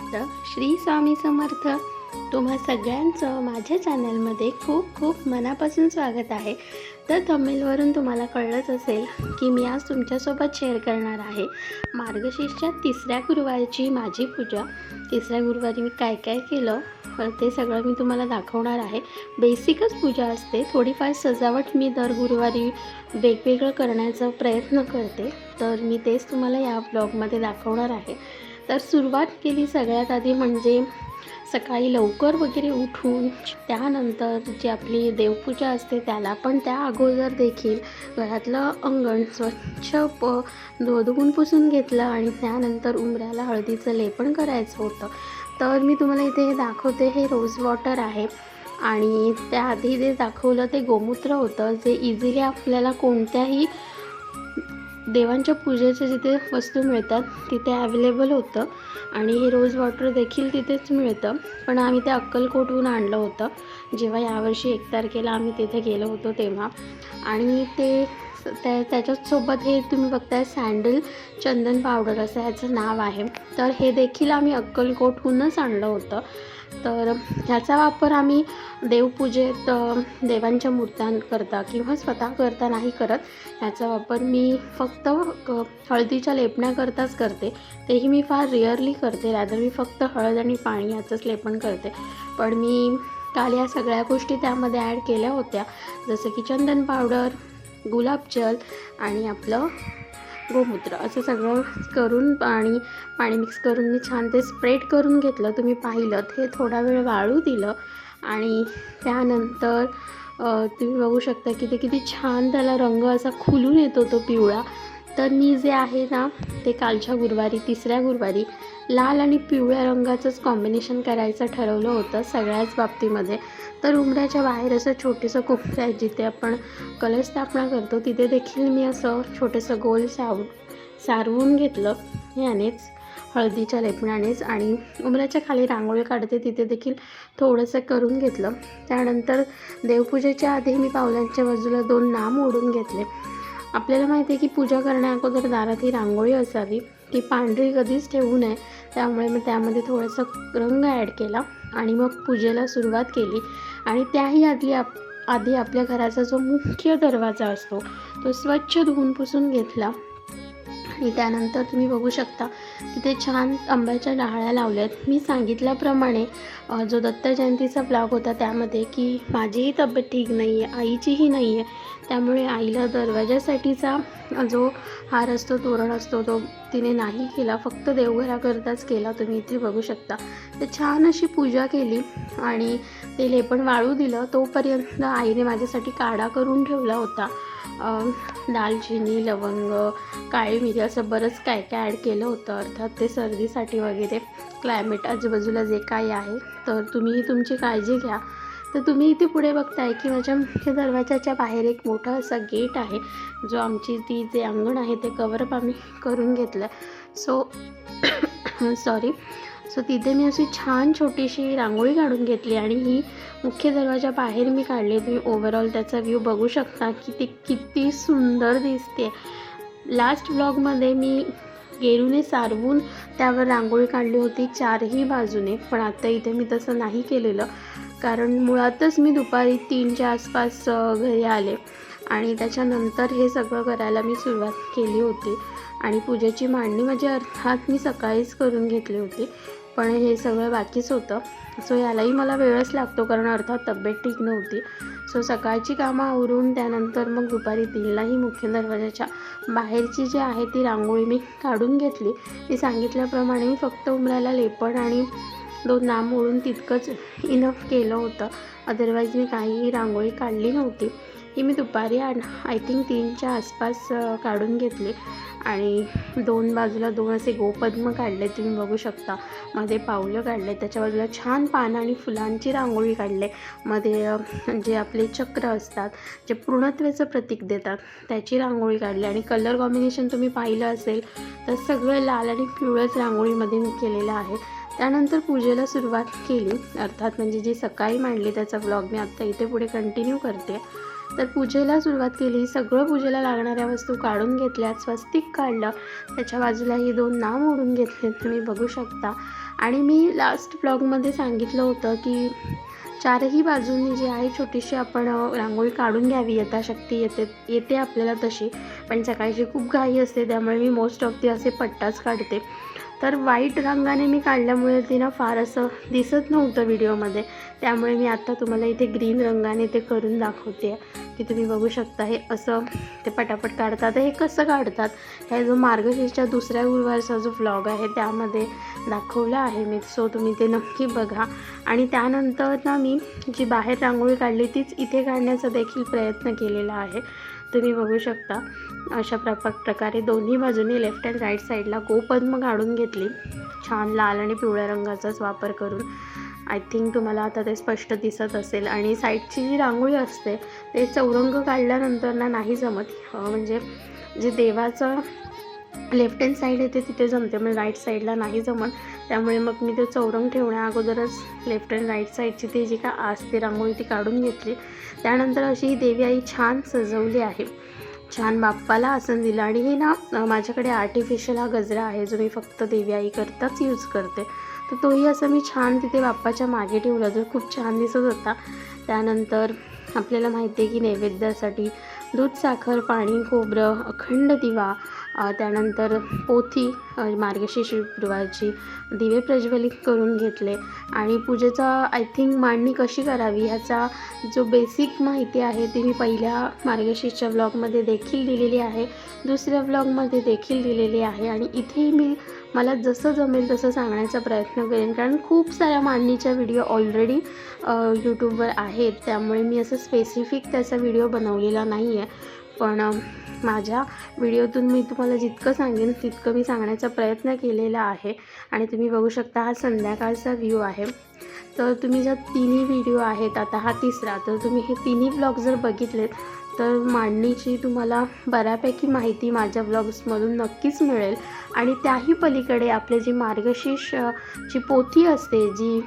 चिंतन श्री स्वामी समर्थ. तुम्हा सगळ्यांचं माझ्या चॅनलमध्ये खूप खूप मनापासून स्वागत आहे. तर थमेलवरून तुम्हाला कळलंच असेल की मी आज तुमच्यासोबत शेअर करणार आहे. मार्गशीर्षच्या तिसऱ्या गुरुवारची माझी पूजा. तिसऱ्या गुरुवारी मी काय काय केलं? तर ते सगळं मी तुम्हाला दाखवणार आहे. बेसिकच पूजा असते. थोडीफार सजावट मी दर गुरुवारी वेगवेगळं करण्याचा प्रयत्न करते. तर मी तेच तुम्हाला या ब्लॉगमध्ये दाखवणार आहे. तर सुरुवात केली सगळ्यात आधी म्हणजे सकाळी लवकर वगैरे उठून त्यानंतर जी आपली देवपूजा असते त्याला पण त्या अगोदर देखील घरातलं अंगण स्वच्छ प धु पुसून घेतलं आणि त्यानंतर उंबऱ्याला हळदीचं लेपन करायचं होतं. तर मी तुम्हाला इथे हे दाखवते हे रोज वॉटर आहे. आणि त्याआधी जे दाखवलं ते गोमूत्र होतं जे इझिली आपल्याला कोणत्याही देवांच्या पूजेचे जिथे वस्तू मिळतात तिथे अवेलेबल होतं. आणि हे रोज वॉटर देखील तिथेच मिळतं. पण आम्ही ते अक्कलकोटहून आणलं होतं. जेव्हा यावर्षी एक तारखेला आम्ही तिथे गेलो होतो तेव्हा. आणि ते त्या त्याच्यासोबत हे तुम्ही बघताय सँडल चंदन पावडर असं ह्याचं नाव आहे. तर हे देखील आम्ही अक्कलकोटहूनच आणलं होतं. तर ह्याचा वापर आम्ही देवपूजेत देवांच्या मूर्त्यांकरता किंवा स्वतः करता नाही करत. ह्याचा वापर मी फक्त हळदीच्या लेपण्याकरताच करते. तेही मी फार रिअरली करते. रादर मी फक्त हळद आणि पाणी याचंच लेपन करते. पण मी काल या सगळ्या गोष्टी त्यामध्ये ॲड केल्या होत्या. जसं की चंदन पावडर गुलाबजल आणि आपलं गोमूत्र असं सगळं करून पाणी पाणी मिक्स करून मी छान ते स्प्रेड करून घेतलं. तुम्ही पाहिलं हे थोडा वेळ वाळू दिलं आणि त्यानंतर तुम्ही बघू शकता की ते किती छान त्याला रंग असा खुलून येतो तो पिवळा. तर मी जे आहे ना ते कालच्या गुरुवारी तिसऱ्या गुरुवारी लाल आणि पिवळ्या रंगाचंच कॉम्बिनेशन करायचं ठरवलं होतं सगळ्याच बाबतीमध्ये. तर उमऱ्याच्या बाहेर असं छोटंसं कोपरं आहे जिथे आपण कलश स्थापना करतो तिथे देखील मी असं छोटंसं गोल साव सारवून घेतलं. यानेच हळदीच्या लेपणानेच आणि उमऱ्याच्या खाली रांगोळी काढते तिथे देखील थोडंसं करून घेतलं. त्यानंतर देवपूजेच्या आधी मी पावलांच्या बाजूला दोन नाम ओढून घेतले. आपल्याला माहिती आहे की पूजा करण्याअगोदर दारात ही रांगोळी असावी. ती पांढरी कधीच ठेवू नये. त्यामुळे मी त्यामध्ये थोडासा रंग ॲड केला आणि मग पूजेला सुरुवात केली. आणि त्याही आधी आप आधी आपल्या घराचा जो मुख्य दरवाजा असतो तो स्वच्छ धुवून पुसून घेतला. आणि त्यानंतर तुम्ही बघू शकता तिथे छान आंब्याच्या डहाळ्या लावल्यात. मी सांगितल्याप्रमाणे जो दत्त जयंतीचा ब्लॉग होता त्यामध्ये की माझीही तब्येत ठीक नाही आहे आईचीही नाही आहे त्यामुळे आईला दरवाजासाठीचा जो हार असतो तोरण असतो तो तिने नाही केला. फक्त देवघराकरताच केला. तुम्ही इथे बघू शकता. तर छान अशी पूजा केली आणि ते लेपण वाळू दिलं. तोपर्यंत आईने माझ्यासाठी काढा करून ठेवला होता. दालचिनी लवंग काळी मिरी असं बरंच काय काय ॲड केलं होतं. अर्थात ते सर्दीसाठी वगैरे क्लायमेट आजूबाजूला जे काही आहे तर तुम्ही तुमची काळजी घ्या. तर तुम्ही इथे पुढे बघताय की माझ्या मुख्य दरवाजाच्या बाहेर एक मोठा असा गेट आहे जो आमची ती जे अंगण आहे ते कवरअप आम्ही करून घेतलं सो सॉरी सो तिथे मी अशी छान छोटीशी रांगोळी काढून घेतली आणि ही मुख्य दरवाजा बाहेर मी काढली. तुम्ही ओव्हरऑल त्याचा व्ह्यू बघू शकता की ती किती सुंदर दिसते लास्ट ब्लॉगमध्ये मी गेरूने सारवून त्यावर रांगोळी काढली होती चारही बाजूने पण आता इथे मी तसं नाही केलेलं. कारण मुळातच मी दुपारी तीनच्या आसपास घरी आले आणि त्याच्यानंतर हे सगळं करायला मी सुरुवात केली होती. आणि पूजेची मांडणी माझी अर्थात मी सकाळीच करून घेतली होती. पण हे सगळं बाकीच होतं. सो यालाही मला वेळच लागतो कारण अर्थात तब्येत ठीक नव्हती. सो सकाळची कामं आवरून त्यानंतर मग दुपारी तीनलाही मुख्य दरवाजाच्या बाहेरची जी आहे ती रांगोळी मी काढून घेतली. ती सांगितल्याप्रमाणे मी फक्त उमराला लेपण आणि दोन नाम मोडून तितकंच इनफ केलं होतं. अदरवाईज मी काहीही रांगोळी काढली नव्हती. ही मी दुपारी आय थिंक तीनच्या आसपास काढून घेतली. आणि दोन बाजूला दोन असे गोपद्म काढले तुम्ही बघू शकता. मध्ये पावलं काढले त्याच्या बाजूला छान पानं आणि फुलांची रांगोळी काढले. मध्ये जे आपले चक्र असतात जे पूर्णत्वाचं प्रतीक देतात त्याची रांगोळी काढली. आणि कलर कॉम्बिनेशन तुम्ही पाहिलं असेल तर सगळं लाल आणि पिवळंच रांगोळीमध्ये मी केलेलं आहे. त्यानंतर पूजेला सुरुवात केली. अर्थात म्हणजे जी सकाळी मांडली त्याचा ब्लॉग मी आत्ता इथे पुढे कंटिन्यू करते. तर पूजेला सुरुवात केली. सगळं पूजेला लागणाऱ्या वस्तू काढून घेतल्या स्वस्तिक काढलं. त्याच्या बाजूला ही दोन नाव ओढून घेतले. तुम्ही बघू शकता. आणि मी लास्ट ब्लॉगमध्ये सांगितलं होतं की चारही बाजूंनी जी आहे छोटीशी आपण रांगोळी काढून घ्यावी. यथाशक्ती येते येते आपल्याला तशी. पण सकाळची खूप घाई असते त्यामुळे मी मोस्ट ऑफ दी असे पट्टाच काढते. तर वाईट रंगाने मी काढल्यामुळे ते ना फार असं दिसत नव्हतं व्हिडिओमध्ये. त्यामुळे मी आत्ता तुम्हाला इथे ग्रीन रंगाने ते करून दाखवते. की तुम्ही बघू शकता हे असं ते पटापट काढतात. हे कसं काढतात? ह्या जो मार्गशीर्षच्या दुसऱ्या गुरुवारचा जो व्लॉग आहे त्यामध्ये दाखवला आहे मी. सो तुम्ही ते नक्की बघा. आणि त्यानंतर ना मी जी बाहेर रांगोळी काढली तीच इथे काढण्याचा देखील प्रयत्न केलेला आहे. तुम्ही बघू शकता. अशा प्र प्रकारे दोन्ही बाजूनी लेफ्ट अँड राईट साईडला गोपद्म काढून घेतली. छान लाल आणि पिवळ्या रंगाचाच वापर करून. आय थिंक तुम्हाला आता ते स्पष्ट दिसत असेल. आणि साईडची जी रांगोळी असते ते चौरंग काढल्यानंतर ना नाही जमत. म्हणजे जे देवाचं लेफ्ट हँड साईड येते तिथे जमते. म्हणजे राईट साईडला नाही जमत. त्यामुळे मग मी ते चौरंग ठेवण्या अगोदरच लेफ्ट अँड राईट साईडची ती जी का असते रांगोळी ती काढून घेतली. त्यानंतर अशी ही देवी आई छान सजवली आहे. छान बाप्पाला आसन दिलं. आणि हे ना माझ्याकडे आर्टिफिशियल हा गजरा आहे जो मी फक्त देवी यूज करते. तर तोही असं मी छान तिथे बाप्पाच्या मागे ठेवला जो खूप छान दिसत होता. त्यानंतर आपल्याला माहिती आहे की नैवेद्यासाठी दूध साखर पाणी खोबरं अखंड दिवा त्यानंतर पोथी मार्गशीर्ष गुरुवारची दिवे प्रज्वलित करून घेतले. आणि पूजेचा आय थिंक मांडणी कशी करावी ह्याचा जो बेसिक माहिती आहे ती मी पहिल्या मार्गशीर्षच्या ब्लॉगमध्ये देखील दिलेली आहे. दुसऱ्या ब्लॉगमध्ये देखील दिलेली आहे. आणि इथेही मी मला जसं जमेल तसं सांगण्याचा प्रयत्न करेन. कारण खूप साऱ्या मांडणीच्या व्हिडिओ ऑलरेडी यूट्यूबवर आहेत. त्यामुळे मी असं स्पेसिफिक त्याचा व्हिडिओ बनवलेला नाही आहे पण माझ्या व्हिडिओतून मी तुम्हाला जितकं सांगेन तितकं मी सांगण्याचा प्रयत्न केलेला आहे. आणि तुम्ही बघू शकता हा संध्याकाळचा व्ह्यू आहे. तर तुम्ही ज्या तिन्ही व्हिडिओ आहेत आता हा तिसरा तर तुम्ही हे तिन्ही ब्लॉग जर बघितलेत तर मांडणीची तुम्हाला बऱ्यापैकी माहिती माझ्या ब्लॉग्समधून नक्कीच मिळेल. आणि त्याही पलीकडे आपले जी मार्गशीर्ष जी पोथी असते जी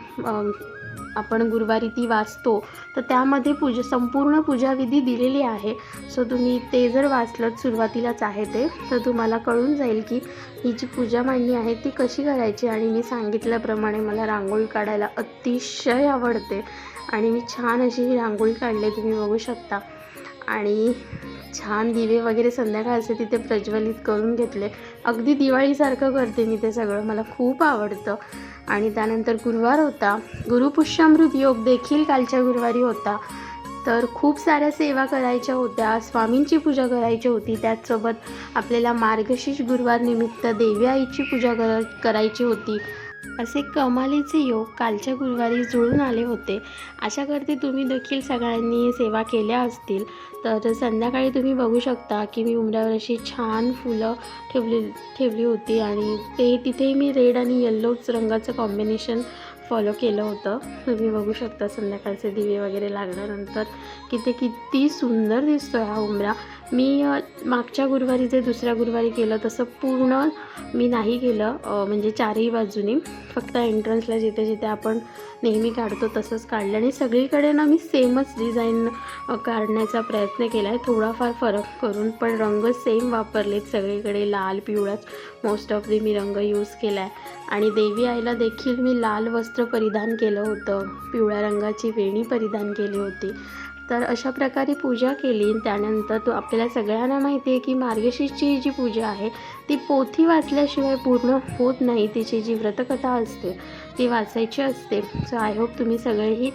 आपण गुरुवारी ती वाचतो तर त्यामध्ये पूजा संपूर्ण पूजाविधी दिलेली आहे. सो तुम्ही ते जर वाचलं सुरुवातीलाच आहे ते तर तुम्हाला कळून जाईल की ही जी पूजा मांडणी आहे ती कशी करायची? आणि मी सांगितल्याप्रमाणे मला रांगोळी काढायला अतिशय आवडते. आणि मी छान अशी ही रांगोळी काढली तुम्ही बघू शकता. आणि छान दिवे वगैरे संध्याकाळचे तिथे प्रज्वलित करून घेतले. अगदी दिवाळीसारखं करते मी ते सगळं. मला खूप आवडतं. आणि त्यानंतर गुरुवार होता. गुरुपुष्यामृत योग देखील कालच्या गुरुवारी होता. तर खूप साऱ्या सेवा करायच्या होत्या. स्वामींची पूजा करायची होती. त्याचसोबत आपल्याला मार्गशीर्ष गुरुवार निमित्त देवी आईची पूजा कर करायची होती. असे कमालीचे योग कालच्या गुरुवारी जुळून आले होते. आशा करते तुम्ही देखील सगळ्यांनी सेवा केल्या असतील. तर संध्याकाळी तुम्ही बघू शकता की मी उमऱ्यावर अशी छान फुलं ठेवली ठेवली होती आणि ते तिथे मी रेड आणि येल्लोच रंगाचं कॉम्बिनेशन फॉलो केलं होतं. तुम्ही बघू शकता संध्याकाळचे दिवे वगैरे लागल्यानंतर की ते किती सुंदर दिसतो हा उमरा. मी मागच्या गुरुवारी जे दुसऱ्या गुरुवारी केलं तसं पूर्ण मी नाही केलं म्हणजे चारही बाजूनी. फक्त एंट्रन्सला जिथे जिथे आपण नेहमी काढतो तसंच काढलं. आणि सगळीकडे ना मी सेमच डिझाईन काढण्याचा प्रयत्न केला आहे थोडाफार फरक करून पण रंग सेम वापरलेत सगळीकडे. लाल पिवळाच. मोस्ट ऑफ दी मी रंग यूज केला आहे आणि देवी आईला देखील मी लाल वस्त्र परिधान केलं होतं. पिवळ्या रंगाची वेणी परिधान केली होती. तर अशा प्रकारे पूजा केली. त्यानंतर तो आपल्याला सगळ्यांना माहिती आहे की मार्गशीर्षची ही जी पूजा आहे ती पोथी वाचल्याशिवाय पूर्ण होत नाही. तिची जी व्रतकथा असते ती वाचायची असते. सो आय होप तुम्ही सगळेही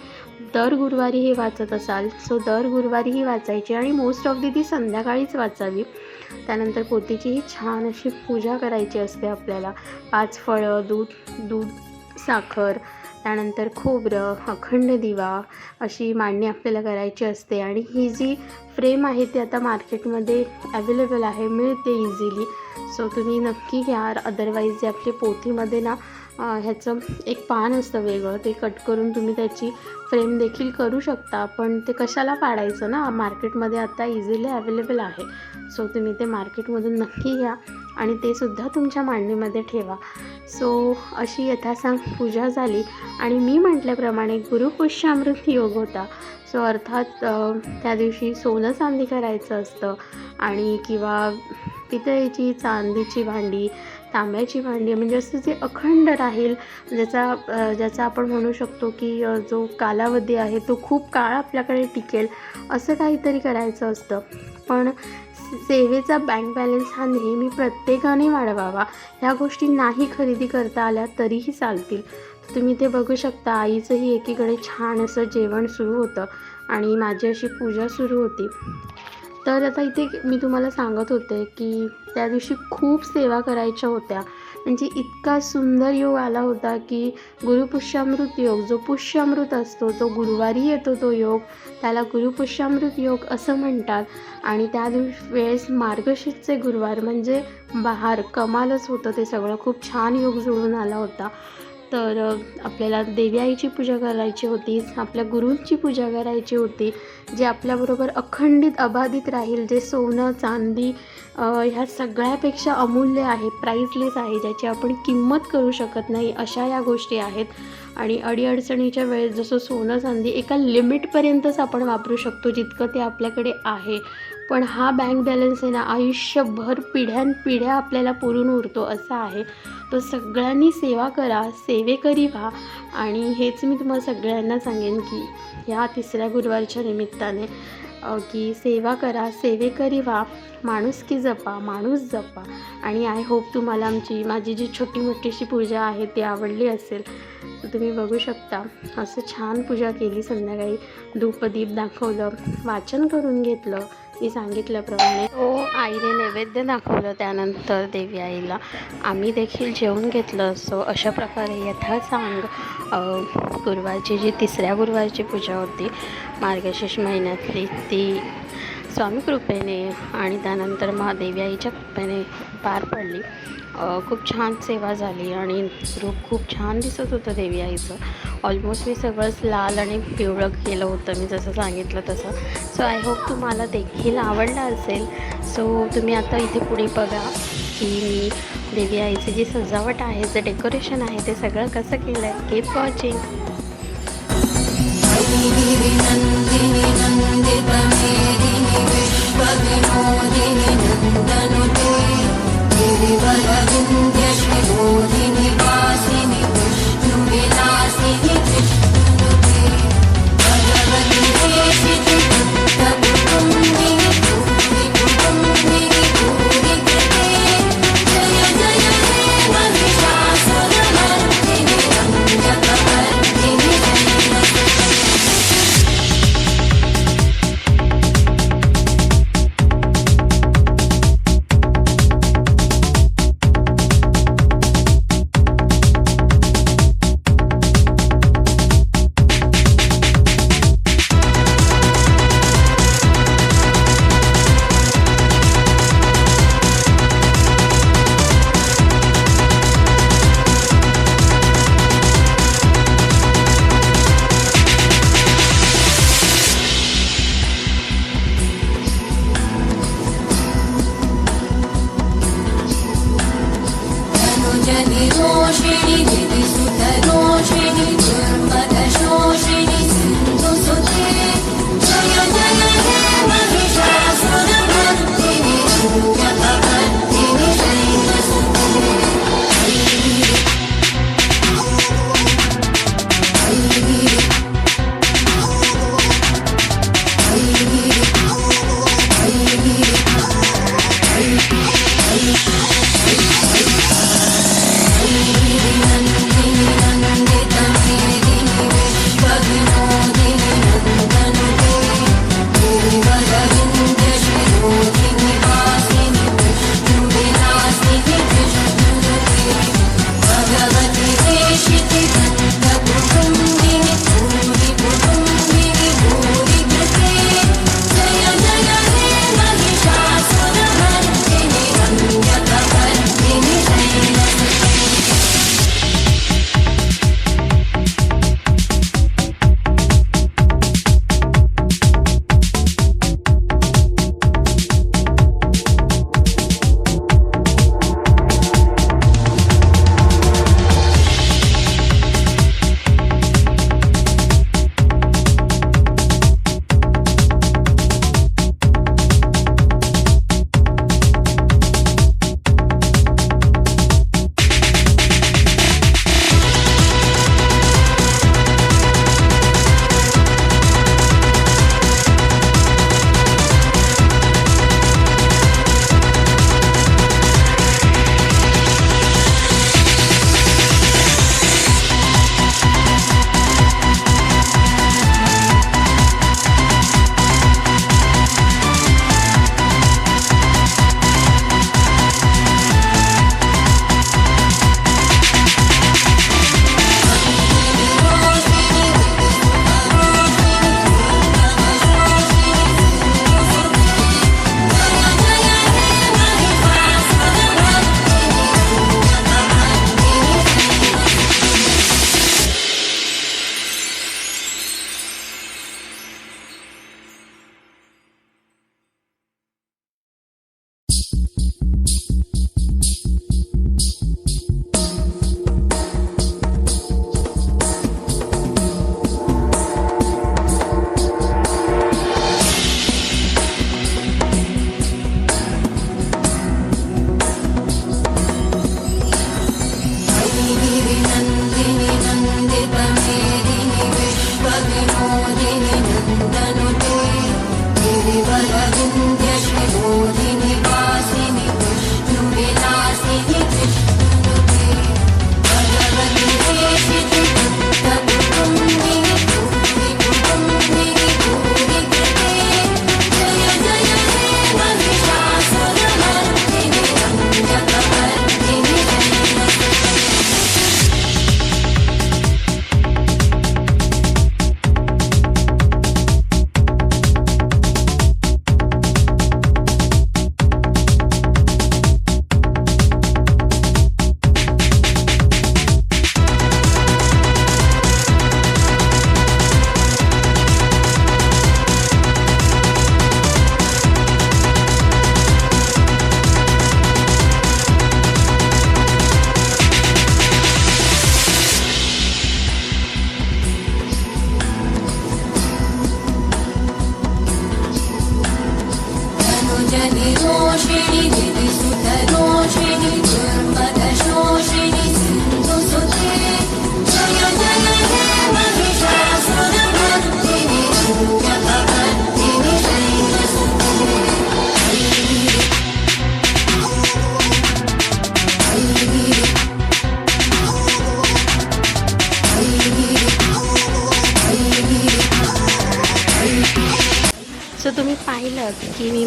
दर गुरुवारी हे वाचत असाल. सो दर गुरुवारी ही वाचायची आणि मोस्ट ऑफ दी ती संध्याकाळीच वाचावी. त्यानंतर पोथीचीही छान अशी पूजा करायची असते आपल्याला. पाच फळं दूध दूध साखर त्यानंतर खोबरं अखंड दिवा अशी मांडणी आपल्याला करायची असते. आणि ही जी फ्रेम आहे ती आता मार्केटमध्ये अवेलेबल आहे मिळते इझिली सो तुम्ही नक्की घ्या. अदरवाईज जे आपले पोथीमध्ये ना ह्याचं एक पान असतं वेगळं ते कट करून तुम्ही त्याची फ्रेम देखील करू शकता. पण ते कशाला पाडायचं ना? मार्केटमध्ये आता इझिली अवेलेबल आहे. सो तुम्ही ते मार्केटमधून नक्की घ्या आणि ते सुद्धा तुमच्या मांडणीमध्ये ठेवा. सो अशी यथासांग पूजा झाली आणि मी म्हटल्याप्रमाणे गुरुपुष्यामृत योग होता. सो अर्थात त्या दिवशी सोनं चांदी करायचं असतं आणि किंवा पितळेची चांदीची भांडी तांब्याची भांडी म्हणजे असं जे अखंड राहील ज्याचा ज्याचा आपण म्हणू शकतो की जो कालावधी आहे तो खूप काळ आपल्याकडे टिकेल असं काहीतरी करायचं असतं. पण सेवेचा बँक बॅलन्स हा नेहमी प्रत्येकाने वाढवावा. ह्या गोष्टी नाही खरेदी करता आल्या तरीही चालतील. तुम्ही ते बघू शकता आईचंही एकीकडे छान असं जेवण सुरू होतं आणि माझी अशी पूजा सुरू होती. तर आता इथे मी तुम्हाला सांगत होते की त्या दिवशी खूप सेवा करायच्या होत्या. म्हणजे इतका सुंदर योग आला होता की गुरुपुष्यामृत योग जो पुष्यामृत असतो तो गुरुवारी येतो तो योग त्याला गुरुपुष्यामृत योग असं म्हणतात. आणि त्या दिवस वेळेस मार्गशीर्षचे गुरुवार म्हणजे बहार कमालच होतं ते सगळं. खूप छान योग जुळून आला होता. तर आपल्याला देवी आईची पूजा करायची होती आपल्या गुरूंची पूजा करायची होती जे आपल्याबरोबर अखंडित अबाधित राहील जे सोनं चांदी ह्या सगळ्यापेक्षा अमूल्य आहे प्राईजलेस आहे ज्याची आपण किंमत करू शकत नाही अशा या गोष्टी आहेत. आणि अडीअडचणीच्या वेळेस जसं सोनं चांदी एका लिमिटपर्यंतच आपण वापरू शकतो जितकं ते आपल्याकडे आहे. पण हा बँक बॅलन्स आहे ना आयुष्यभर पिढ्यानपिढ्या आपल्याला पुरून उरतो असा आहे. तर सगळ्यांनी सेवा करा सेवेकरी व्हा. आणि हेच मी तुम्हाला सगळ्यांना सांगेन की ह्या तिसऱ्या गुरुवारच्या निमित्ताने की सेवा करा सेवेकरी व्हा. माणुसकी जपा माणूस जपा. आणि आय होप तुम्हाला आमची माझी जी छोटी मोठीशी पूजा आहे ती आवडली असेल तर तुम्ही बघू शकता. असं छान पूजा केली संध्याकाळी. धूपदीप दाखवलं वाचन करून घेतलं. मी सांगितल्याप्रमाणे तो आईने नैवेद्य दाखवलं त्यानंतर देवी आईला आम्ही देखील जेवण घेतलं असतो अशा प्रकारे यथासांग सांग गुरुवारची जी तिसऱ्या गुरुवारची पूजा होती मार्गशीर्ष महिन्यातली ती स्वामी कृपेने आणि त्यानंतर महादेवी आईच्या कृपेने पार पडली. खूप छान सेवा झाली आणि रूप खूप छान दिसत होतं देवी आईचं. ऑलमोस्ट मी सगळंच लाल आणि पिवळं केलं होतं मी जसं सांगितलं तसं. सो आय होप तुम्हाला देखील आवडलं असेल. सो तुम्ही आता इथे पुढे बघा की मी देवी आईची जी सजावट आहे जे डेकोरेशन आहे ते सगळं कसं केलं आहे कीप वॉचिंग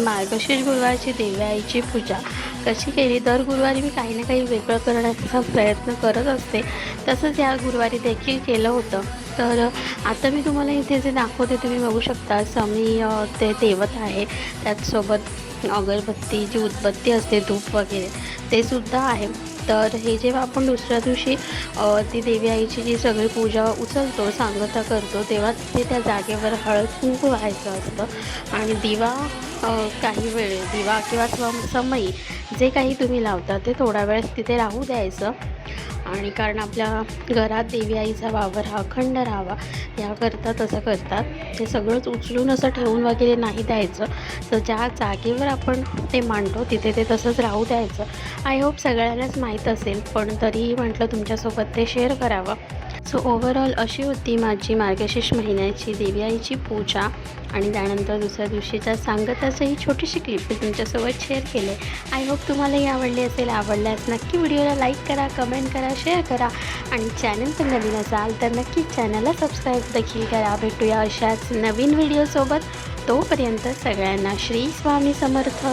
मार्गशीर्ष गुरुवारची देवी आईची पूजा. कशी केली? दर गुरुवारी मी काही ना काही वेगळं करण्याचा प्रयत्न करत असते. तसंच या गुरुवारी देखील केलं होतं. तर आता मी तुम्हाला इथे जे दाखवते तुम्ही बघू शकता समी ते देवत आहे. त्याचसोबत अगरबत्ती जी उदबत्ती असते धूप वगैरे ते सुद्धा आहे. तर हे जेव्हा आपण दुसऱ्या दिवशी ती देवी आईची जी सगळी पूजा उचलतो सांगता करतो तेव्हा तिथे त्या जागेवर हळद कुंकू व्हायचं असतं. आणि दिवा काही वेळ दिवा किंवा सम समई जे काही तुम्ही लावता ते थोडा वेळ तिथे राहू द्यायचं. आणि कारण आपल्या घरात देवी आईचा वावर हा अखंड राहावा याकरता तसं करतात. ते सगळंच उचलून असं ठेवून वगैरे नाही द्यायचं. तर ज्या जागेवर आपण ते मांडतो तिथे ते तसंच राहू द्यायचं. आय होप सगळ्यांनाच माहीत असेल पण तरीही म्हटलं तुमच्यासोबत ते शेअर करावं. सो ओव्हरऑल अशी होती माझी मार्गशीर्ष महिन्याची देवी आईची पूजा आणि त्यानंतर दुसऱ्या दिवशीच्या सांगताचं ही छोटीशी क्लिप मी तुमच्यासोबत शेअर केले. आय होप तुम्हालाही आवडली असेल आवडल्यास नक्की व्हिडिओला लाईक करा कमेंट करा शेअर करा आणि चॅनल पण नवीन असाल तर नक्की चॅनलला सबस्क्राईब देखील करा. भेटूया अशाच नवीन व्हिडिओसोबत तोपर्यंत सगळ्यांना श्री स्वामी समर्थ.